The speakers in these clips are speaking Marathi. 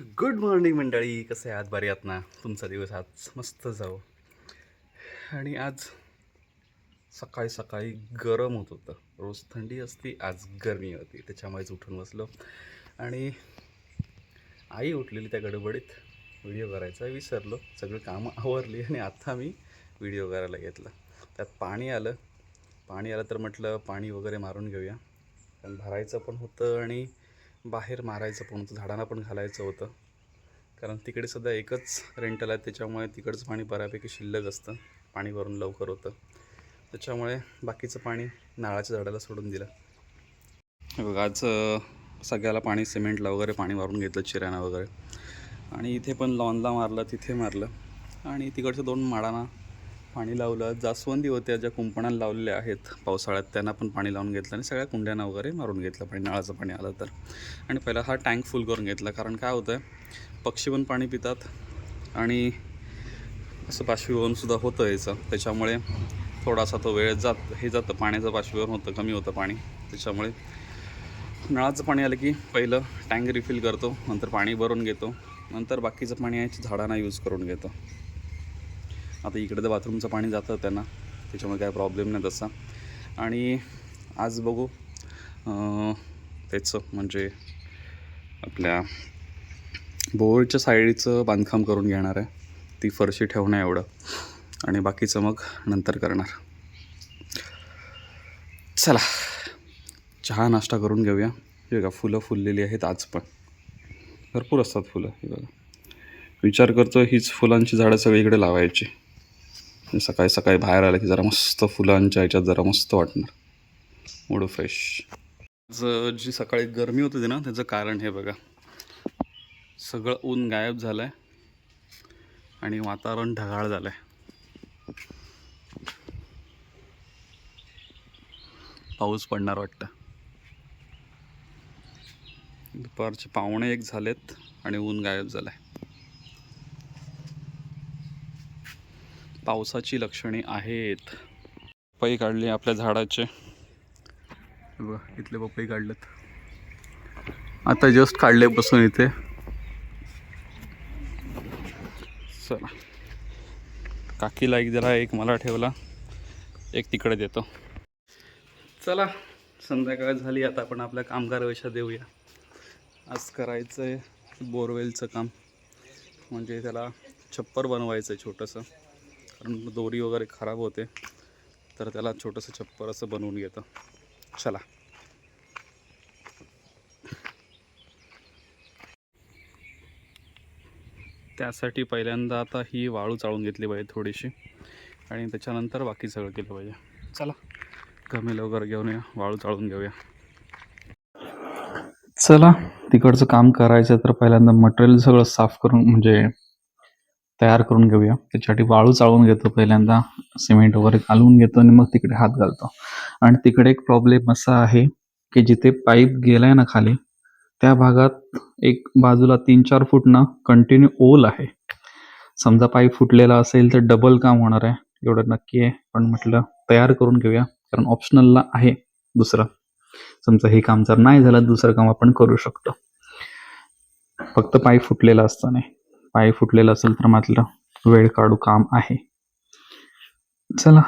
गुड मॉर्निंग मंडळी कसं आहे आज बरे आहात ना? तुमचा दिवस आज मस्त जाऊ आणि आज सकाळी सकाळी गरम होत होतं. रोज थंडी असती आज गरमी होती. त्याच्यामुळेच उठून बसलो. आणि आई उठलेली त्या गडबडीत. व्हिडिओ करायचा विसरलो. सगळी कामं आवरली आणि आता मी व्हिडिओ करायला घेतला. त्यात पाणी आलं. पाणी आलं तर म्हटलं पाणी वगैरे मारून घेऊया. कारण भरायचं पण होतं आणि बाहेर मारायचं पण होतं झाडांना पण घालायचं होतं. कारण तिकडे सध्या एकच रेंटल आहे त्याच्यामुळे तिकडचं पाणी बऱ्यापैकी शिल्लक असतं. पाणी भरून लवकर होतं. त्याच्यामुळे बाकीचं पाणी नाळाच्या झाडाला सोडून दिलं. बघा आज सगळ्याला पाणी सिमेंटला वगैरे पाणी मारून घेतलं चिऱ्यानं वगैरे. आणि इथे पण लॉनला मारलं तिथे मारलं. आणि तिकडच्या दोन माडांना पाणी लावलं जास्वंदी होत्या ज्या कुंपणाला लावलेल्या आहेत पावसाळ्यात त्यांना पण पाणी लावून घेतलं आणि सगळ्या कुंड्यांना वगैरे मारून घेतलं पाणी नळाचं पाणी आलं तर. आणि पहिला हा टँक फुल करून घेतला कारण काय होतं आहे पक्षी पण पाणी पितात आणि असं बाष्पीभवनसुद्धा होतं याचं. त्याच्यामुळे थोडासा तो वेळ जात हे जातं पाण्याचं बाष्पीभवन होतं कमी होतं पाणी. त्याच्यामुळे नळाचं पाणी आलं की पहिलं टँक रिफिल करतो नंतर पाणी भरून घेतो नंतर बाकीचं पाणी आहे झाडांना यूज करून घेतो. आता इकडे तर बाथरूमचं पाणी जातं त्यांना त्याच्यामुळे काय प्रॉब्लेम नाही तसा. आणि आज बघू त्याचं म्हणजे आपल्या बोरच्या साईडचं बांधकाम करून घेणार आहे. ती फरशी ठेवणं एवढं. आणि बाकीचं मग नंतर करणार. चला चहा नाश्ता करून घेऊया. हे बघा फुलं फुललेली आहेत आज पण. भरपूर असतात फुलं हे बघा. विचार करतो हीच फुलांची झाडं सगळीकडे लावायची. सकाळी सकाळी बाहेर आलं की जरा मस्त फुलांच्या ह्याच्यात जरा मस्त वाटणार. मूड फ्रेश जी सकाळी गरमी होत होती ना त्याचं कारण हे बघा. सगळं ऊन गायब झालं आहे आणि वातावरण ढगाळ झालं आहे पाऊस पडणार वाटतं. दुपारचे पावणे एक झालेत आणि ऊन गायब झालं आहे पावसाची लक्षणे आहेत. पपई काढली आपल्या झाडाचे. बघा इथले पपई काढलेत. आता जस्ट काढले बसून इथे. चला. काकीला एक जरा एक मला ठेवला. एक तिकडे देतो. चला संध्याकाळ झाली. आता आपण आपल्या कामगार वेशात देऊया. आज करायचं आहे बोरवेलचं काम. म्हणजे त्याला छप्पर बनवायचं आहे छोटंसं. कारण दोरी वगैरे खराब होते तर त्याला छोटंसं छप्पर असं बनवून घेतं. चला. त्यासाठी पहिल्यांदा आता ही वाळू चाळून घेतली पाहिजे थोडीशी आणि त्याच्यानंतर बाकी सगळं केलं पाहिजे. चला गमेल वगैरे घेऊन या वाळू चाळून घेऊया. चला तिकडचं काम करायचं तर पहिल्यांदा मटेरियल सगळं साफ करून म्हणजे तयार करून घेऊया. त्याच्यासाठी वाळू चाळून घेतो पहिल्यांदा सिमेंट वगैरे घालून घेतो आणि मग तिकडे हात घालतो. आणि तिकडे एक प्रॉब्लेम असा आहे की जिथे पाईप गेलाय ना खाली त्या भागात एक बाजूला तीन चार फूट ना कंटिन्यू ओल आहे. समजा पाईप फुटलेला असेल तर डबल काम होणार आहे. एवढं नक्की आहे. पण म्हटलं तयार करून घेऊया. कारण ऑप्शनलला आहे दुसरं. समजा हे काम जर नाही झालं दुसरं काम आपण करू शकतो. फक्त पाईप फुटलेला असतं पाय फुटलेला असेल तर मात्र वेळ काढू काम आहे. चला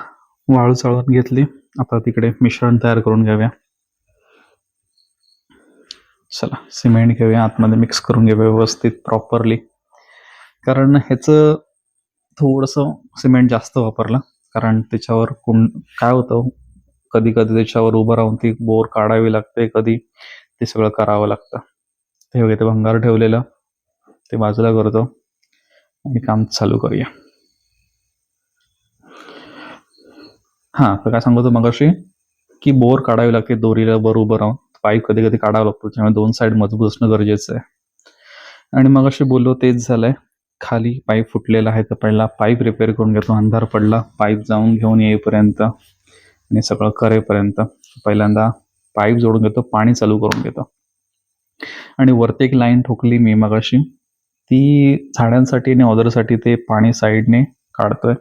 वाळू चाळून घेतली. आता तिकडे मिश्रण तयार करून घेऊया. चला सिमेंट घेऊया. आतमध्ये मिक्स करून घेऊया व्यवस्थित प्रॉपरली कारण ह्याचं थोडंसं सिमेंट जास्त वापरलं. कारण त्याच्यावर कुण काय होतं? कधी कधी त्याच्यावर उभं राहून ती बोर काढावी लागते. कधी ते सगळं करावं लागतं. ते वगैरे ते भंगार ठेवलेलं. ते बाजूला करतो आणि काम चालू करूया. हां तर काय सांगतो मगाशी? की बोर काढावी लागते दोरीला बरोबर राहून. पाईप कधी कधी काढावा लागतो त्यामुळे दोन साईड मजबूत असणं गरजेचं आहे. आणि मगाशी बोललो तेच झालंय. खाली पाईप फुटलेला आहे तर पहिला पाईप रिपेअर करून घेतो. अंधार पडला पाईप जाऊन घेऊन येईपर्यंत आणि सगळं करेपर्यंत. पहिल्यांदा पाईप जोडून घेतो पाणी चालू करून घेतो. आणि वरती एक लाईन ठोकली मी मगाशी. ती झाडांसाठी आणि ऑदरसाठी ते पाणी साईडने काढतोय.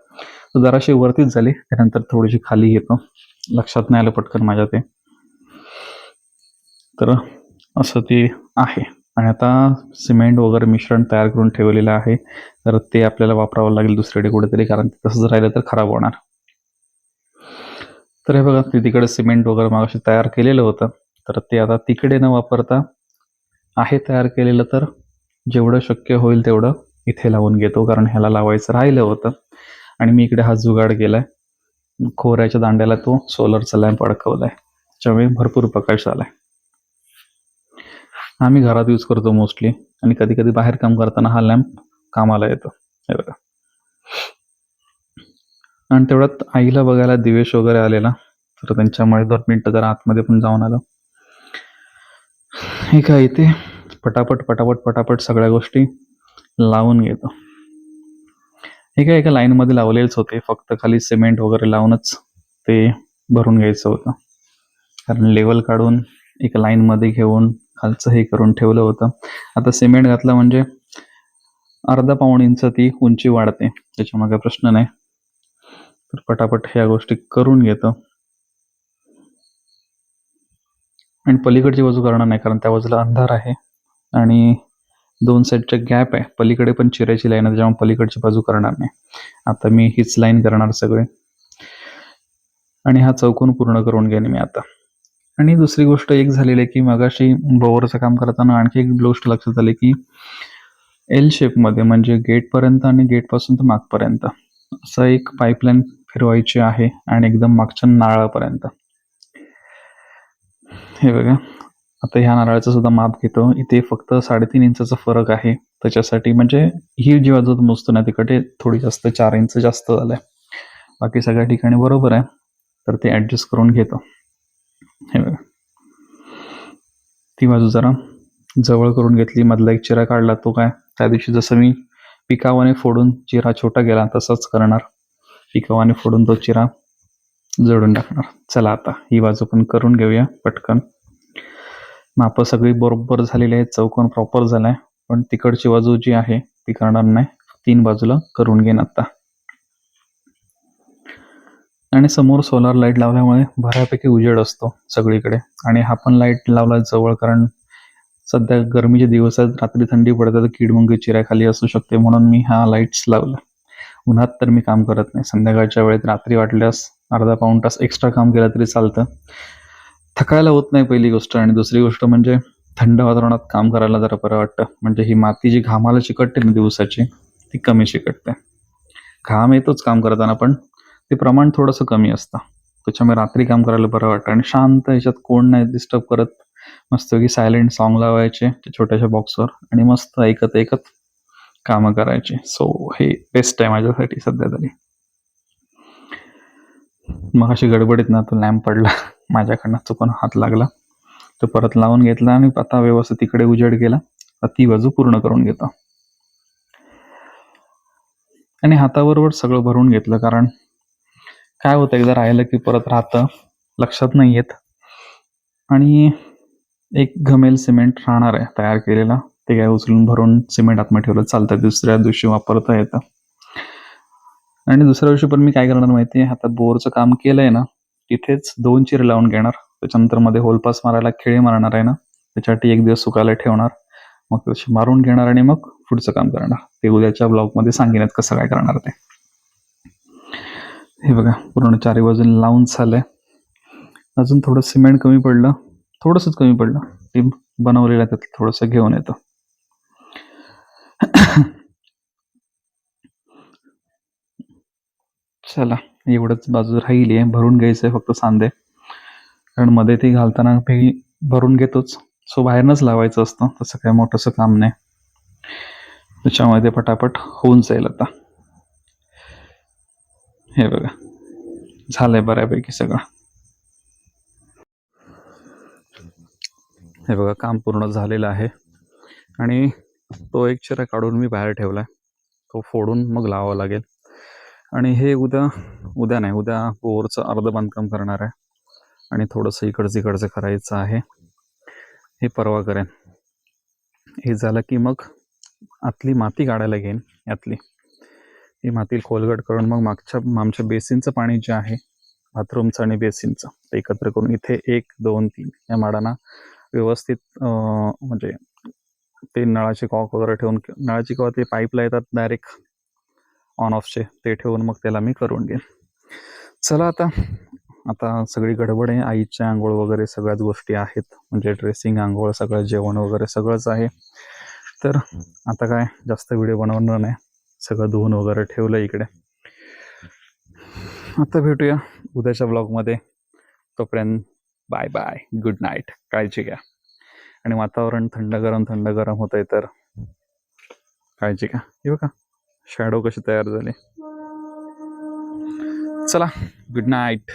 तर जराशी वरतीच झाली त्यानंतर थोडीशी खाली येतो. लक्षात नाही आलं पटकन माझ्या ते. तर असं ते आहे. आणि आता सिमेंट वगैरे मिश्रण तयार करून ठेवलेलं आहे. तर ते आपल्याला वापरावं लागेल दुसरीकडे कुठेतरी कारण ते तसंच राहिलं तर खराब होणार. तर हे बघा ते तिकडे सिमेंट वगैरे मागाशी तयार केलेलं होतं. तर ते आता तिकडे न वापरता आहे तयार केलेलं तर जेवढं शक्य होईल तेवढं इथे लावून घेतो कारण ह्याला लावायचं राहिलं होतं. आणि मी इकडे हा जुगाड केलाय. खोऱ्याच्या दांड्याला तो सोलरचा लॅम्प अडकवलाय. त्याच्यामुळे भरपूर प्रकाश आलाय. आम्ही घरात यूज करतो मोस्टली आणि कधी कधी बाहेर काम करताना हा लॅम्प कामाला येतो. हे बघा. आणि तेवढ्यात आईला बघायला दिवेश वगैरे आलेला. तर त्यांच्यामुळे दोन मिनिटं जरा आतमध्ये पण जाऊन आलो. हे काय इथे? पटापट पटापट पटापट सगळ्या गोष्टी लावून घेतो. हे काय एका लाईनमध्ये लावलेच होते. फक्त खाली सिमेंट वगैरे लावूनच ते भरून घ्यायचं होतं. कारण लेवल काढून एका लाईनमध्ये घेऊन खालचं हे करून ठेवलं होतं. आता सिमेंट घातलं म्हणजे अर्धा पाऊण इंच ती उंची वाढते. त्याच्यामागे प्रश्न नाही. तर पटापट ह्या गोष्टी करून घेतो. आणि पलीकडची बाजू करणार नाही कारण त्या बाजूला अंधार आहे. आणि दोन साईडचे गॅप आहे. पलीकडे पण चिरायची लाईन आहे त्याच्यामुळे पलीकडची बाजू करणार नाही. आता मी हीच लाईन करणार सगळे. आणि हा चौकोन पूर्ण करून घेईन मी आता. आणि दुसरी गोष्ट एक झालेली आहे की मगाशी बोवरचं काम करताना आणखी एक गोष्ट लक्षात आली की एल शेपमध्ये म्हणजे गेटपर्यंत आणि गेटपासून तर मागपर्यंत असं एक पाईपलाईन फिरवायची आहे आणि एकदम मागच्या नारळापर्यंत. हे बघा. आता ह्या नारळाचं सुद्धा माप घेतो. इथे फक्त साडेतीन इंचाचा फरक आहे. त्याच्यासाठी म्हणजे ही जी बाजू मोजतो ना तिकडे थोडी जास्त चार इंच जास्त झालंय. बाकी सगळ्या ठिकाणी बरोबर आहे. तर ते ऍडजस्ट करून घेतो. हे बघा. ती बाजू जरा जवळ करून घेतली. मधला एक चिरा काढला तो काय? त्या दिवशी जसं मी पिकावाने फोडून चिरा छोटा गेला तसंच करणार. पिकावाने फोडून तो चिरा जोडून टाकणार. चला आता ही बाजू पण करून घेऊया पटकन. मापं सगळी बरोबर झालेली आहेत. चौकोन प्रॉपर झालाय. पण तिकडची बाजू जी आहे ती करणार नाही. तीन बाजूला करून घेईन आता आणि समोर सोलार लाइट लावल्यामुळे बऱ्यापैकी उजेड असतो सगळीकडे. आणि हा पण लाइट लावला जवळ कारण सध्या गरमीचे दिवस आहेत. रात्री थंडी पडते तर किडमुंगी चिराखाली असू शकते. म्हणून मी हा लाईट्स लावला. उन्हात तर मी काम करत नाही. संध्याकाळच्या वेळेत रात्री वाटल्यास अर्धा पाऊण तास एक्स्ट्रा काम केलं तरी चालतं. थकायला होत नाही पहिली गोष्ट. आणि दुसरी गोष्ट म्हणजे थंड वातावरणात काम करायला जरा बरं वाटतं. म्हणजे ही माती जी घामाला चिकटते ना दिवसाची ती कमी चिकटते घाम येतोच काम करताना पण ते प्रमाण थोडंसं कमी असतं. त्याच्यामुळे रात्री काम करायला बरं वाटतं. आणि शांत ह्याच्यात कोण नाही डिस्टर्ब करत. मस्त की सायलेंट सॉन्ग लावायचे त्या छोट्याशा बॉक्सवर आणि मस्त ऐकत ऐकत कामं करायची. सो हे बेस्ट आहे माझ्यासाठी सध्या तरी. मग अशी गडबडीत ना तो लॅम्प पडला. माझ्याकडनं चुकून हात लागला. तो परत लावून घेतला आणि आता व्यवस्थित तिकडे उजेड गेला ती बाजू पूर्ण करून घेतो. आणि हाताबरोबर सगळं भरून घेतलं कारण काय होतं एकदा राहिलं की परत राहतं. लक्षात नाही येत. आणि एक घमेल सिमेंट राहणार आहे तयार केलेला. ते काय उचलून भरून सिमेंट आतमध्ये ठेवलं चालतं. दुसऱ्या दिवशी वापरता येतं. आणि दुसऱ्या दिवशी पण मी काय करणार माहिती आहे? आता बोरचं काम केलंय ना तिथेच दोन चिर लावून घेणार. त्याच्यानंतरमध्ये होलपास मारायला खेळे मारणार आहे ना. त्याच्यासाठी एक दिवस सुकायला ठेवणार. मग तशी मारून घेणार आणि मग पुढचं काम करणार. ते उद्याच्या ब्लॉगमध्ये सांगेन कसं काय करणार ते. हे बघा पूर्ण चारी बाजून लावून झालंय. अजून थोडं सिमेंट कमी पडलं. थोडंसंच कमी पडलं. ते बनवलेलं आहे त्यात थोडंसं घेऊन येतं. चला. एवढंच बाजू राहिली आहे भरून घ्यायचं आहे फक्त सांधे. कारण मध्ये ते घालताना मी भरून घेतोच. सो बाहेरनच लावायचं असतं तसं काय मोठंसं काम नाही. त्याच्यामुळे ते पटापट होऊन जाईल आता. हे बघा. झालंय बऱ्यापैकी सगळं. हे बघा काम पूर्ण झालेलं आहे. आणि तो एक चिरा काढून मी बाहेर ठेवला आहे तो फोडून मग लावावा लागेल. आणि हे उद्या उद्या नाही उद्या बोरचं अर्ध बांधकाम करणार आहे. आणि थोडंसं इकडचं इकडचं करायचं आहे. हे परवा करेन. हे झालं की मग आतली माती काढायला घेईन यातली. ही माती खोलगट करून मग मागच्या आमच्या बेसिनचं पाणी जे आहे बाथरूमचं आणि बेसिनचं ते एकत्र करून इथे एक दोन तीन या माडांना व्यवस्थित म्हणजे ते नळाचे कॉक वगैरे ठेवून नळाची किंवा ते पाईपला येतात डायरेक्ट. ऑन ऑफचे ते ठेवून मग त्याला मी करून घेईन. चला आता आता सगळी गडबड आहे आईच्या आंघोळ वगैरे सगळ्याच गोष्टी आहेत म्हणजे ड्रेसिंग आंघोळ सगळं जेवण वगैरे सगळंच आहे. तर आता काय जास्त व्हिडिओ बनवणार नाही सगळं धुवून वगैरे ठेवलं इकडे. आता भेटूया उद्याच्या ब्लॉगमध्ये तोपर्यंत बाय बाय गुड नाईट काळजी घ्या. आणि वातावरण थंड गरम थंड गरम होत आहे तर काळजी घ्या. येऊ का? शॅडो कसे तयार झाले? चला गुड नाईट